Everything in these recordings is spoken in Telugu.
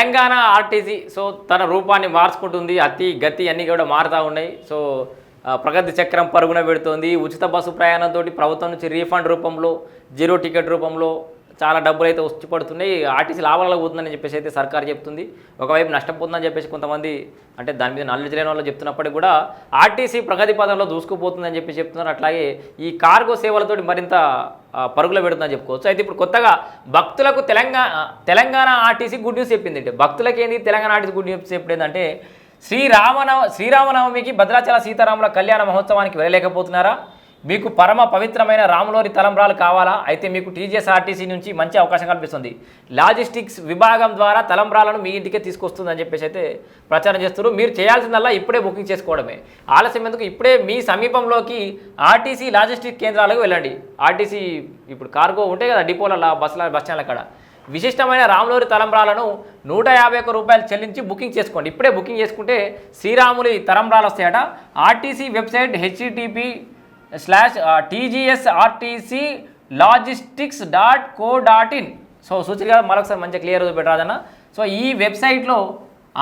తెలంగాణ ఆర్టీసీ సో తన రూపాన్ని మార్చుకుంటుంది. అతి గతి అన్నీ కూడా మారుతూ ఉన్నాయి. సో ప్రగతి చక్రం పరుగున పెడుతోంది. ఉచిత బస్సు ప్రయాణంతో ప్రభుత్వం నుంచి రీఫండ్ రూపంలో జీరో టికెట్ రూపంలో చాలా డబ్బులు అయితే వచ్చి పడుతున్నాయి. ఆర్టీసీ లాభాలకు పోతుందని చెప్పేసి అయితే సర్కార్ చెప్తుంది. ఒకవైపు నష్టపోతుందని చెప్పేసి కొంతమంది అంటే దాని మీద నాలెడ్జ్ లేని వాళ్ళు చెప్తున్నప్పటికీ కూడా ఆర్టీసీ ప్రగతి పదంలో దూసుకుపోతుందని చెప్పి చెప్తున్నారు. అట్లాగే ఈ కార్గో సేవలతోటి మరింత పరుగులో పెడుతుందని చెప్పుకోవచ్చు. అయితే ఇప్పుడు కొత్తగా భక్తులకు Telangana Telangana RTC good news చెప్పింది అంటే భక్తులకి ఏంది తెలంగాణ ఆర్టీసీ గుడ్ న్యూస్ చెప్పింది ఏంటంటే శ్రీరామనవ శ్రీరామనవమికి భద్రాచల సీతారాముల కళ్యాణ మహోత్సవానికి వెళ్ళలేకపోతున్నారా? మీకు పరమ పవిత్రమైన రాములోని తలంబ్రాలు కావాలా? అయితే మీకు టీజీఎస్ఆర్టీసీ నుంచి మంచి అవకాశం కల్పిస్తుంది లాజిస్టిక్స్ విభాగం ద్వారా తలంబ్రాలను మీ ఇంటికే తీసుకొస్తుందని చెప్పేసి అయితే ప్రచారం చేస్తున్నారు. మీరు చేయాల్సిందల్లా ఇప్పుడే బుకింగ్ చేసుకోవడమే. ఆలస్యం ఎందుకు? ఇప్పుడే మీ సమీపంలోకి ఆర్టీసీ లాజిస్టిక్ కేంద్రాలకు వెళ్ళండి. ఆర్టీసీ ఇప్పుడు కార్గో ఉంటాయి కదా డిపోల బస్సుల బస్ స్టాండ్ల కాడ. విశిష్టమైన రాములూరి తలంబ్రాలను నూట యాభై ఒక్క రూపాయలు చెల్లించి బుకింగ్ చేసుకోండి. ఇప్పుడే బుకింగ్ చేసుకుంటే శ్రీరాములి తలంబ్రాలు వస్తాయట. RTC website HTTP slash TGS RTC logistics dot co dot in so సూచన మరొకసారి మంచిగా క్లియర్ పెట్టరాదన్న సో ఈ వెబ్సైట్లో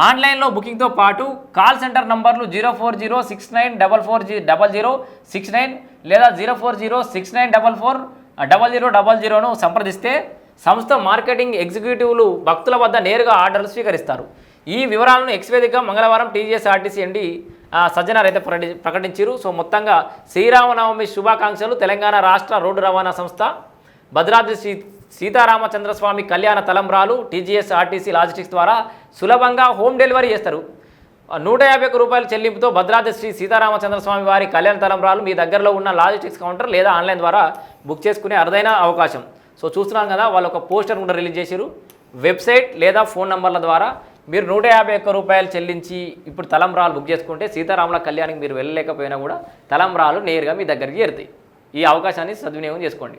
ఆన్లైన్లో బుకింగ్తో పాటు కాల్ సెంటర్ నంబర్లు zero four zero six nine double four G double zero six nine లేదా zero four zero six nine double four double zero double జీరోను సంప్రదిస్తే సంస్థ మార్కెటింగ్ ఎగ్జిక్యూటివ్లు భక్తుల వద్ద నేరుగా ఆర్డర్లు స్వీకరిస్తారు. ఈ వివరాలను ఎక్స్వేదిక మంగళవారం టీజీఎస్ఆర్టీసీ అండి సజ్జనార్ అయితే ప్రకటి ప్రకటించారు సో మొత్తంగా శ్రీరామనవమి శుభాకాంక్షలు తెలంగాణ రాష్ట్ర రోడ్డు రవాణా సంస్థ భద్రాద్రి శ్రీ సీతారామచంద్ర స్వామి కళ్యాణ తలంబ్రాలు టీజీఎస్ ఆర్టీసీ లాజిస్టిక్స్ ద్వారా సులభంగా హోమ్ డెలివరీ చేస్తారు. నూట యాభై ఒక్క రూపాయల చెల్లింపుతో భద్రాద్రి శ్రీ సీతారామచంద్రస్వామి వారి కళ్యాణ తలంబ్రాలు మీ దగ్గరలో ఉన్న లాజిస్టిక్స్ కౌంటర్ లేదా ఆన్లైన్ ద్వారా బుక్ చేసుకునే అరుదైన అవకాశం. సో చూస్తున్నాం కదా వాళ్ళు ఒక పోస్టర్ కూడా రిలీజ్ చేశారు వెబ్సైట్ లేదా ఫోన్ నంబర్ల ద్వారా మీరు నూట యాభై ఒక్క రూపాయలు చెల్లించి ఇప్పుడు తలంబ్రాలు బుక్ చేసుకుంటే సీతారాముల కళ్యాణానికి మీరు వెళ్ళలేకపోయినా కూడా తలంబ్రాలు నేరుగా మీ దగ్గరికి చేరుతాయి ఈ అవకాశాన్ని సద్వినియోగం చేసుకోండి.